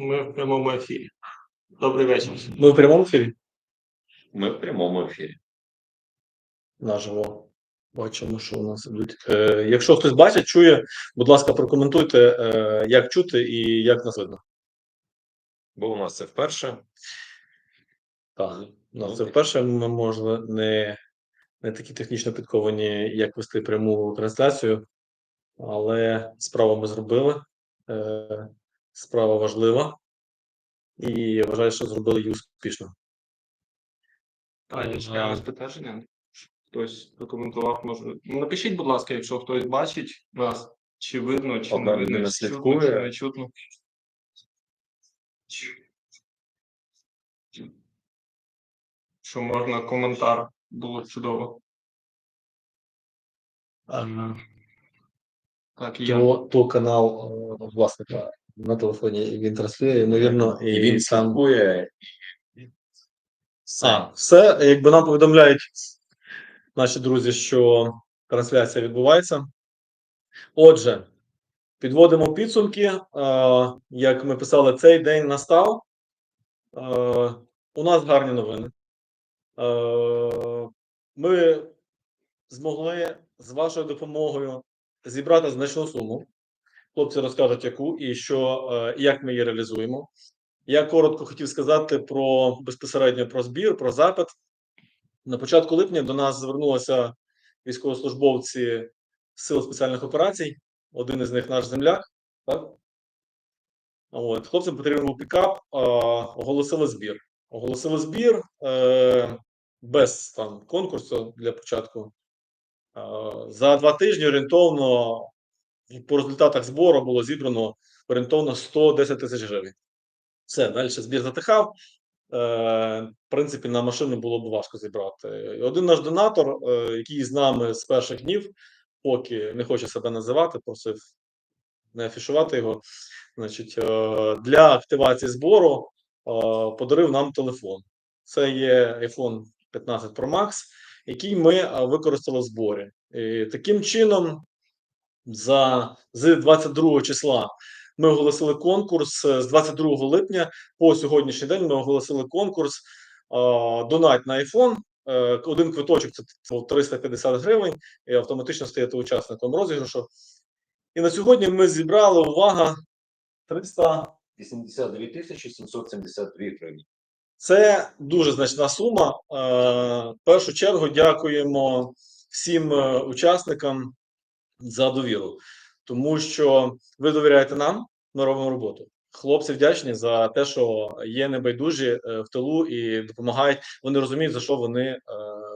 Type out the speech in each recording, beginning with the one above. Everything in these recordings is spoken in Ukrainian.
Ми в прямому ефірі. Добрий вечір. Ми в прямому ефірі Ми в прямому ефірі. наживо. Бачимо, що у нас ідуть. Е, якщо хтось бачить, чує, будь ласка, прокоментуйте, е, як чути і як нас видно. Бо у нас це вперше. Так, у нас Ну, це вперше ми, можливо, не, не такі технічно підковані, як вести пряму трансляцію, але справу ми зробили. Е, справа важлива. І я вважаю, що зробили її успішно. А, я чекаю спитання. Хтось прокоментував, може. Ну, Напишіть, будь ласка, якщо хтось бачить нас, чи видно, чи Одна не видно, чи чутно, чи не чутно. Що можна коментар, було чудово. А, Так, є. то, то канал е, власника на телефоні він транслює, ймовірно, і, І він сам. слідкує. А, все, якби нам повідомляють наші друзі, що трансляція відбувається. Отже, підводимо підсумки. Е, як ми писали, цей день настав. Е, у нас гарні новини. Е, ми змогли з вашою допомогою зібрати значну суму. Хлопці розкажуть, яку і що, е, і як ми її реалізуємо. Я коротко хотів сказати про безпосередньо про збір, про запит. На початку липня до нас звернулися військовослужбовці Сил спеціальних операцій. Один із них наш земляк. Так? От, хлопцям потрібен був пікап, а, оголосили збір. Оголосили збір е, без там, конкурсу для початку. Е, за два тижні орієнтовно по результатах збору було зібрано орієнтовно 110 тисяч гривень. Все, далі збір затихав. Е, в принципі, на машину було б важко зібрати. Один наш донатор, е, який з нами з перших днів, поки не хоче себе називати, просив не афішувати його. Значить, е, для активації збору подарив нам телефон. Це є iPhone 15 Pro Max, який ми використали в зборі. І таким чином, за з 22 числа ми оголосили конкурс е, з 22 липня по сьогоднішній день. Ми оголосили конкурс донать на iPhone. Е, Один квиточок це 350 гривень, і автоматично стаєте учасником розіграшу. І на сьогодні ми зібрали увага 300 82 тисячі 772 гривні. Це дуже значна сума. Е, В першу чергу дякуємо всім учасникам за довіру, тому що ви довіряєте нам, ми робимо роботу. Хлопці вдячні за те, що є небайдужі е, в тилу і допомагають. Вони розуміють, за що вони е,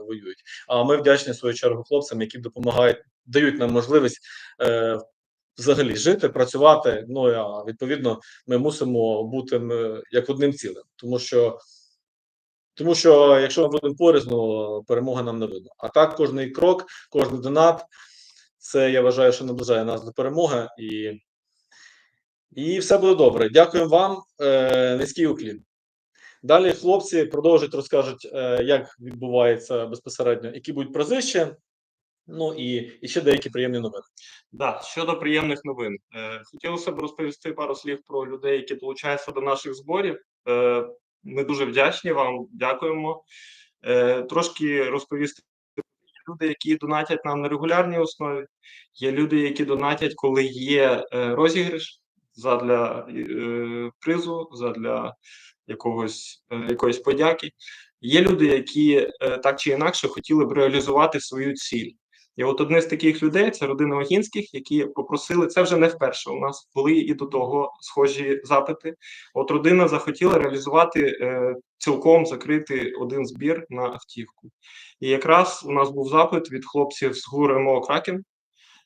воюють. А ми вдячні в свою чергу хлопцям, які допомагають, дають нам можливість е, взагалі жити, працювати. Ну а відповідно, ми мусимо бути як одним цілим, тому що. Тому що якщо ми будемо порізно, перемога нам не видно. А так, кожний крок, кожний донат, це я вважаю, що наближає нас до перемоги, і, і все буде добре. Дякуємо вам. Е, низький уклін. Далі хлопці продовжують розкажуть, е, як відбувається безпосередньо, які будуть призи. Ну і, і ще деякі приємні новини. Да, щодо приємних новин, е, хотілося б розповісти пару слів про людей, які долучаються до наших зборів. Е, ми дуже вдячні вам, дякуємо. Е, трошки розповісти люди, які донатять нам на регулярній основі. Є люди, які донатять, коли є е, розіграш задля е, призу, задля якогось, е, якоїсь подяки. Є люди, які так чи інакше хотіли б реалізувати свою ціль. І от одне з таких людей це родина Огінських, які попросили це вже не вперше. У нас були і до того схожі запити. От родина захотіла реалізувати е, цілком закрити один збір на автівку. І якраз у нас був запит від хлопців з ГУР МО Кракен.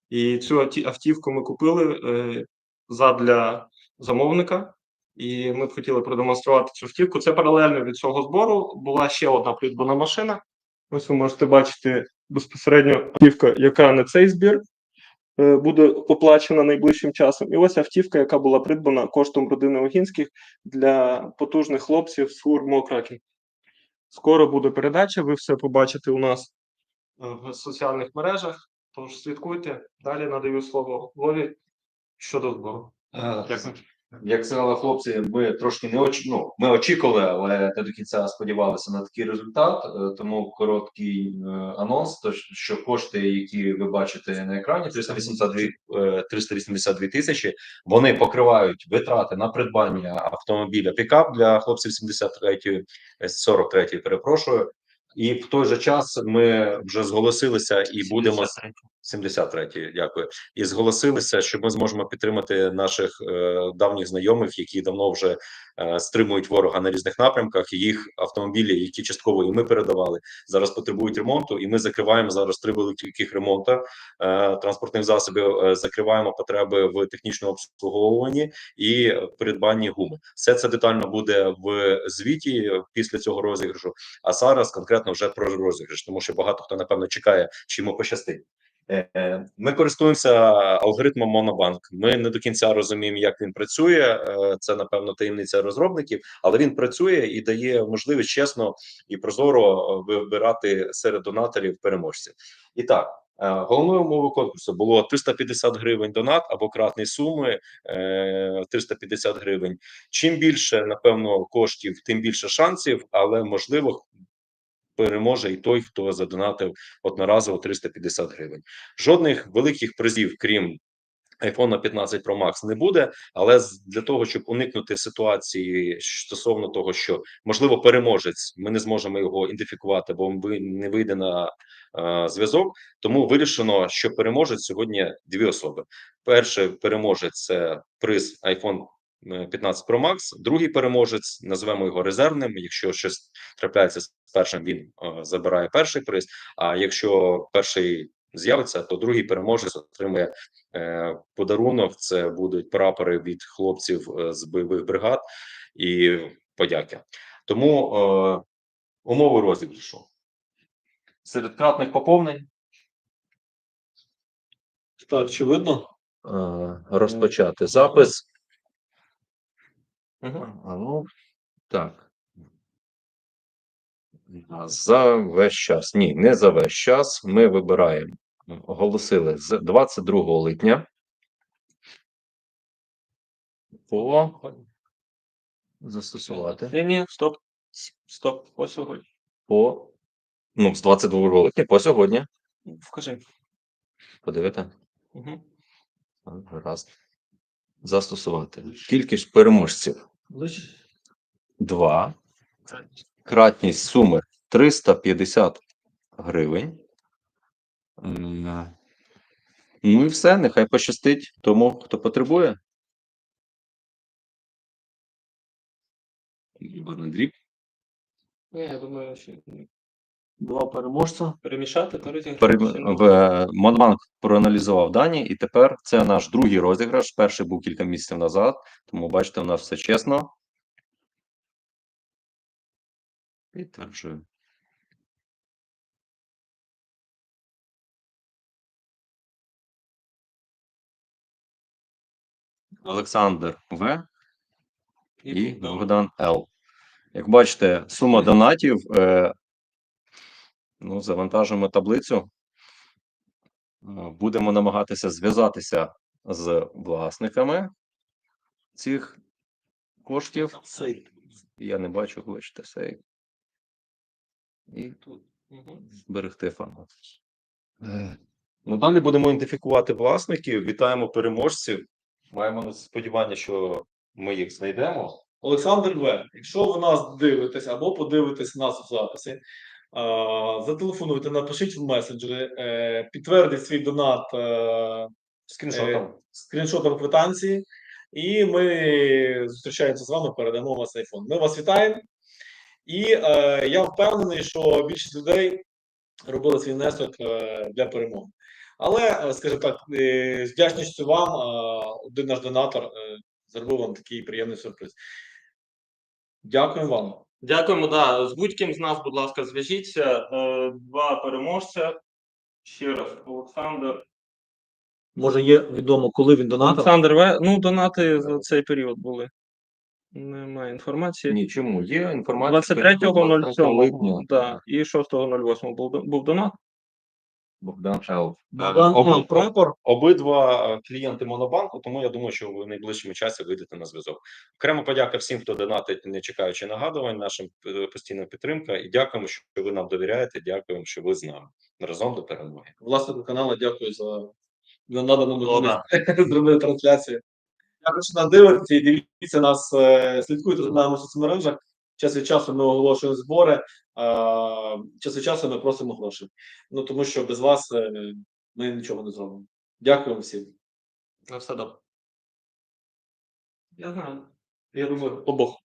І цю автівку ми купили е, задля замовника. І ми б хотіли продемонструвати цю автівку. Це паралельно від цього збору була ще одна придбана машина. Ось ви можете бачити безпосередньо автівка, яка на цей збір е, буде оплачена найближчим часом. І ось автівка, яка була придбана коштом родини Огінських для потужних хлопців з Мокракін. Скоро буде передача, ви все побачите у нас е, в соціальних мережах. Тож слідкуйте. Далі надаю слово Вові щодо збору. Е, Дякую. Як сказали хлопці, ми трошки не очі... ну, ми очікували, але не до кінця сподівалися на такий результат. Е, Тому короткий е, анонс. То що кошти, які ви бачите на екрані, 382, е, 382 тисячі, вони покривають витрати на придбання автомобіля пікап для хлопців 73-ї, е, 43-ї, перепрошую. І в той же час ми вже зголосилися і будемо 73-ї, дякую. І зголосилися, що ми зможемо підтримати наших е, давніх знайомих, які давно вже е, стримують ворога на різних напрямках. Їх автомобілі, які частково і ми передавали, зараз потребують ремонту. І ми закриваємо зараз три великих ремонти е, транспортних засобів. е, закриваємо потреби в технічному обслуговуванні і придбанні гуми. Все це детально буде в звіті після цього розіграшу. А зараз конкретно вже про розіграш, тому що багато хто напевно чекає, чи йому пощастить. Е, Ми користуємося алгоритмом Monobank. Ми не до кінця розуміємо, як він працює. Е, Це напевно таємниця розробників, але він працює і дає можливість чесно і прозоро е, вибирати серед донаторів переможців. І так. Головною умовою конкурсу було 350 гривень донат або кратні суми е, 350 гривень. Чим більше, напевно, коштів, тим більше шансів, але можливо переможе і той, хто задонатив одноразово 350 гривень. Жодних великих призів, крім iPhone 15 Pro Max, не буде. Але для того, щоб уникнути ситуації стосовно того, що можливо переможець, ми не зможемо його ідентифікувати, бо ви не вийде на е, зв'язок. Тому вирішено, що переможець сьогодні дві особи. Перший переможець це приз iPhone 15 Pro Max, другий переможець, називаємо його резервним. Якщо щось трапляється з першим, він е, забирає перший приз. А якщо перший з'явиться, то другий переможець отримує е, подарунок. Це будуть прапори від хлопців е, з бойових бригад і подяки. Тому е, умови розіграшу. Серед кратних поповнень Так, чи видно? е, розпочати запис. Мгм. А ну так. А За весь час. Ні, не за весь час. Ми вибираємо. Оголосили з 22 липня. По застосувати. Ні, ні, стоп. Стоп. Ось сьогодні. По ну, з 22 липня по сьогодні. Вкажи. Подивите. Угу. Гаразд. Застосувати. Кількість переможців. Два. Кратність суми 350 гривень. Ну і все, нехай пощастить тому, хто потребує. Дріб. Ні, я думаю, що Два переможця. перемішати. Перем- в- е, проаналізував дані, і тепер це наш другий розіграш. Перший був кілька місяців назад, тому бачите, у нас все чесно. Підтверджую. Олександр В. і Богдан Л. Як бачите, сума донатів. Е, ну, завантажимо таблицю. Е, Будемо намагатися зв'язатися з власниками цих коштів. Я не бачу, бачите, сейф. І Тут. Зберегти формат. Ну, далі будемо ідентифікувати власників. Вітаємо переможців. Маємо сподівання, що ми їх знайдемо. Олександр В. Якщо ви нас дивитесь або подивитесь нас в записі, зателефонуйте, напишіть в месенджери, е, підтвердіть свій донат е, Скріншотом. скріншотом квитанції, і ми зустрічаємося з вами, передамо вас iPhone. Ми вас вітаємо. І е, я впевнений, що більшість людей робили свій внесок е, для перемоги. Але, е, скажімо так, е, з вдячністю вам, е, один наш донатор е, зробив вам такий приємний сюрприз. Дякуємо вам. Дякуємо. Да. З будь-ким з нас, будь ласка, зв'яжіться. Е, Два переможця. Ще раз, Олександр. Може, є відомо, коли він донатив? Олександр. Ну, донати за цей період були. Немає інформації. Ні, чому? Є інформація. 23.07 липня. да, і 6.08 був, був донат. Богдан Шаов. Богдан Об- М. прапор. Обидва клієнти Монобанку, тому я думаю, що ви в найближчому часі вийдете на зв'язок. Окремо подяка всім, хто донатить, не чекаючи нагадувань, нашим е, постійна підтримка. І дякуємо, що ви нам довіряєте. Дякуємо, що ви з нами разом до перемоги. Власнику каналу дякую за, за надану Ну, можливість зробити трансляцію. Дякую, що нас дивитеся і дивіться нас, е, слідкуйте за нами в соцмережах. Час від часу ми оголошуємо збори, а, час від часу ми просимо гроші. Ну тому що без вас е, ми нічого не зробимо. Дякуємо всім. На все добре. Я знаю. Я думаю, обох.